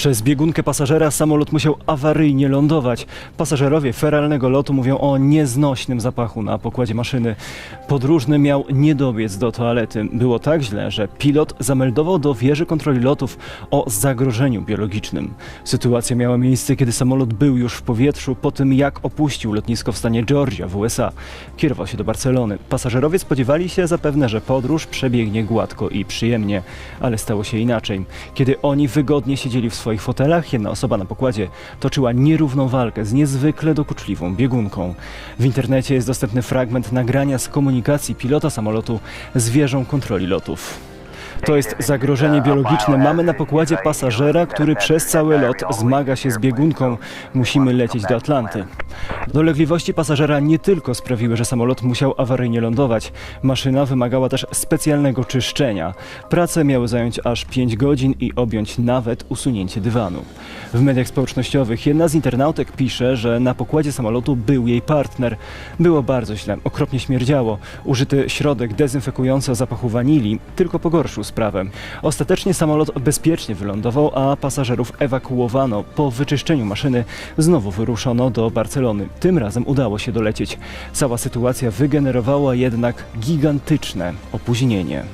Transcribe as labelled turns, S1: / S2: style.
S1: Przez biegunkę pasażera samolot musiał awaryjnie lądować. Pasażerowie feralnego lotu mówią o nieznośnym zapachu na pokładzie maszyny. Podróżny miał nie dobiec do toalety. Było tak źle, że pilot zameldował do wieży kontroli lotów o zagrożeniu biologicznym. Sytuacja miała miejsce, kiedy samolot był już w powietrzu po tym, jak opuścił lotnisko w stanie Georgia w USA. Kierował się do Barcelony. Pasażerowie spodziewali się zapewne, że podróż przebiegnie gładko i przyjemnie, ale stało się inaczej. Kiedy oni wygodnie siedzieli w swoich fotelach, jedna osoba na pokładzie toczyła nierówną walkę z niezwykle dokuczliwą biegunką. W internecie jest dostępny fragment nagrania z komunikacji pilota samolotu z wieżą kontroli lotów. To jest zagrożenie biologiczne. Mamy na pokładzie pasażera, który przez cały lot zmaga się z biegunką. Musimy lecieć do Atlanty. Dolegliwości pasażera nie tylko sprawiły, że samolot musiał awaryjnie lądować. Maszyna wymagała też specjalnego czyszczenia. Prace miały zająć aż 5 godzin i objąć nawet usunięcie dywanu. W mediach społecznościowych jedna z internautek pisze, że na pokładzie samolotu był jej partner. Było bardzo źle, okropnie śmierdziało. Użyty środek dezynfekujący zapachu wanilii tylko pogorszył sprawę. Ostatecznie samolot bezpiecznie wylądował, a pasażerów ewakuowano. Po wyczyszczeniu maszyny znowu wyruszono do Barcelony. Tym razem udało się dolecieć. Cała sytuacja wygenerowała jednak gigantyczne opóźnienie.